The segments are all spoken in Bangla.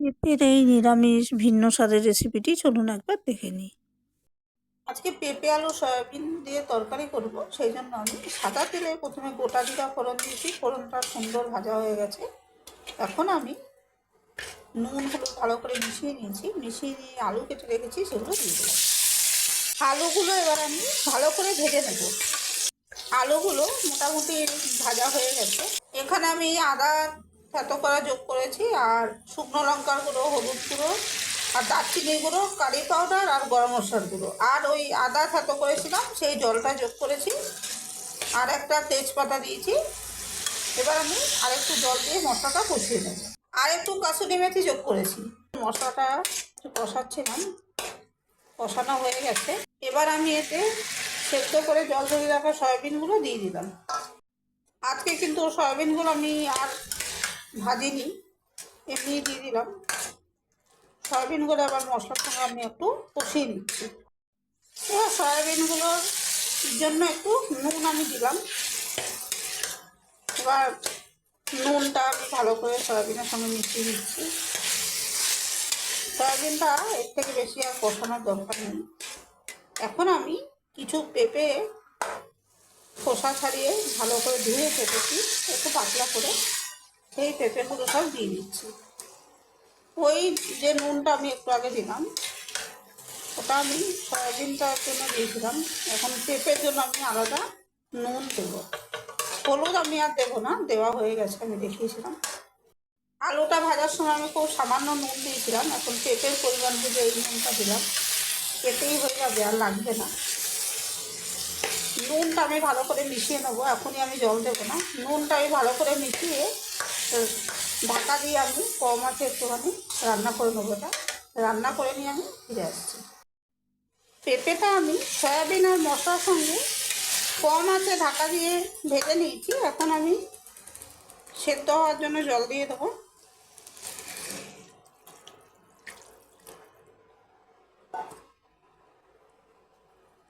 পেঁপের এই নিরামিষ ভিন্ন স্বাদের রেসিপিটি চলুন একবার দেখে নিই। আজকে পেঁপে, আলু, সয়াবিন দিয়ে তরকারি করব, সেই জন্য আমি সাদা তেলে প্রথমে গোটা জিরা ফোড়ন দিয়েছি, ফোড়নটা সুন্দর ভাজা হয়ে গেছে। এখন আমি নুন, হলুদ ভালো করে মিশিয়ে নিয়েছি, মিশিয়ে নিয়ে আলু কেটে রেখেছি, সেগুলো দিয়ে দিলাম। আলুগুলো এবার আমি ভালো করে ভেজে নেব। আলুগুলো মোটামুটি ভাজা হয়ে গেছে। এখানে আমি আদা থেতো করা যোগ করেছি, আর শুকনো লঙ্কার গুঁড়ো, হলুদ গুঁড়ো, আর দারচিনি গুঁড়ো, কারি পাউডার আর গরম মশলার গুঁড়ো। আর ওই আদা থেতো করেছিলাম, সেই জলটা যোগ করেছি। আর একটা তেজপাতা দিয়েছি। এবার আমি আর একটু জল দিয়ে মশলাটা কষিয়ে নেব। আর একটু কাসুরি মেথি যোগ করেছি। মশলাটা একটু কষাচ্ছিলাম কষানো হয়ে গেছে। এবার আমি এতে সেদ্ধ করে জল ধরে রাখা সয়াবিনগুলো দিয়ে দিলাম। আজকে কিন্তু সয়াবিনগুলো আমি আর ভাজিনি এমনি দিয়ে দিলাম। সয়াবিনগুলো আবার মশলার সঙ্গে আমি একটু কষিয়ে নিচ্ছি। এবার সয়াবিনগুলোর জন্য একটু নুন আমি দিলাম। এবার নুনটা আমি ভালো করে সয়াবিনের সঙ্গে মিশিয়ে দিচ্ছি সয়াবিনটা এর থেকে বেশি আর কষানোর দরকার নেই। এখন আমি কিছু পেঁপে খোসা ছাড়িয়ে ভালো করে ধুয়ে কেটেছি একটু পাতলা করে। সেই পেঁপেগুলো সব দিয়ে দিচ্ছি। ওই যে নুনটা আমি একটু আগে দিলাম, ওটা আমি সয়াবিনটার জন্য দিয়েছিলাম। এখন পেঁপের জন্য আমি আলাদা নুন দেবো। হলুদ আমি আর দেবো না, দেওয়া হয়ে গেছে, আমি দেখিয়েছিলাম। আলুটা ভাজার সময় আমি খুব সামান্য নুন দিয়েছিলাম, এখন পেঁপের পরিমাণ বুঝে এই নুনটা দিলাম এতেই হয়ে যাবে, আর লাগবে না। নুনটা আমি ভালো করে মিশিয়ে নেব, এখনই আমি জল দেবো না। নুনটা আমি ভালো করে মিশিয়ে ঢাকা দিয়ে আমি কম আছে একটুখানি রান্না করে নেব এটা। রান্না করে নিয়ে আমি ফিরে আসছি। পেঁপেটা আমি সয়াবিন আর মশলার সঙ্গে কম আছে ঢাকা দিয়ে ভেজে নিয়েছি। এখন আমি সেদ্ধ হওয়ার জন্য জল দিয়ে দেবো।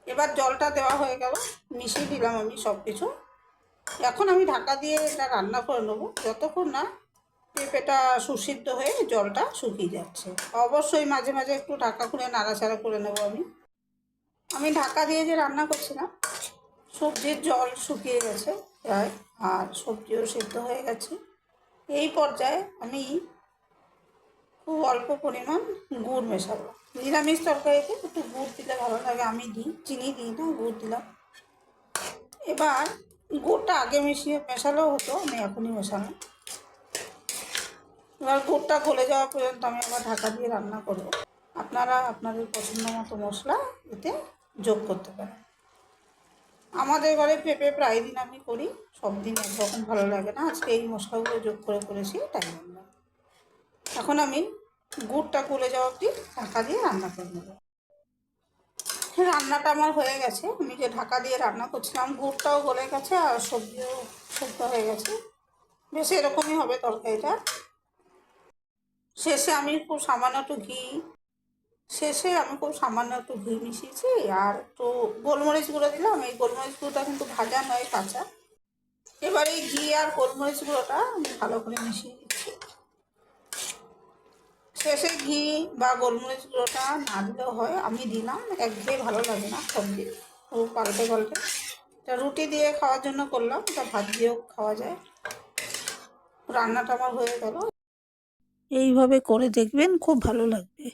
এবার জলটা দেওয়া হয়ে গেল। মিশিয়ে দিলাম আমি সব কিছু এখন আমি ঢাকা দিয়ে এটা রান্না করে নেব। যতক্ষণ না পেঁপেটা সুসিদ্ধ হয়ে জলটা শুকিয়ে যাচ্ছে। অবশ্যই মাঝে মাঝে একটু ঢাকা খুলে নাড়াচাড়া করে নেব আমি। আমি ঢাকা দিয়ে যে রান্না করছিলাম, সবজির জল শুকিয়ে গেছে প্রায়, আর সবজিও সিদ্ধ হয়ে গেছে। এই পর্যায়ে আমি খুব অল্প পরিমাণ গুড় মেশাবো। নিরামিষ তরকারিতে একটু গুড় দিলে ভালো লাগে, আমি দিই, চিনি দিই না, গুড় দিলাম। এবার গুড়টা আগে মিশিয়ে মেশালেও হতো, আমি এখনই মেশালাম। এবার গুড়টা গলে যাওয়া পর্যন্ত আমি আবার ঢাকা দিয়ে রান্না করব। আপনারা আপনাদের পছন্দ মতো মশলা এতে যোগ করতে পারেন। আমাদের ঘরে পেঁপে প্রায় দিন আমি করি, সব দিন একরকম ভালো লাগে না। আজকে এই মশলাগুলো যোগ করে করেছি তাই জন্য এখন আমি গুড়টা গলে যাওয়া অবধি ঢাকা দিয়ে রান্না করে নেব। রান্নাটা আমার হয়ে গেছে। আমি যে ঢাকা দিয়ে রান্না করছিলাম, গুড়টাও গলে গেছে আর সবজিও সেদ্ধ হয়ে গেছে। বেশ এরকমই হবে তরকারিটা। শেষে আমি খুব সামান্য একটু ঘি, শেষে আমি খুব সামান্য একটু ঘি মিশিয়েছি আর একটু গোলমরিচ গুঁড়ো দিলাম। এই গোলমরিচ গুঁড়োটা কিন্তু ভাজা নয়, কাঁচা। এবার ঘি আর গোলমরিচ গুঁড়োটা ভালো করে মিশিয়ে শেষে ঘি বা গোলমরিচ গুঁড়োটা না দিলেও হয়, আমি দিলাম, একঘেয়ে ভালো লাগে না সবজি ও পাল্টে পাল্টে। এটা রুটি দিয়ে খাওয়ার জন্য করলাম এটা ভাত দিয়েও খাওয়া যায়। রান্নাটা আমার হয়ে গেল। এইভাবে করে দেখবেন, খুব ভালো লাগবে।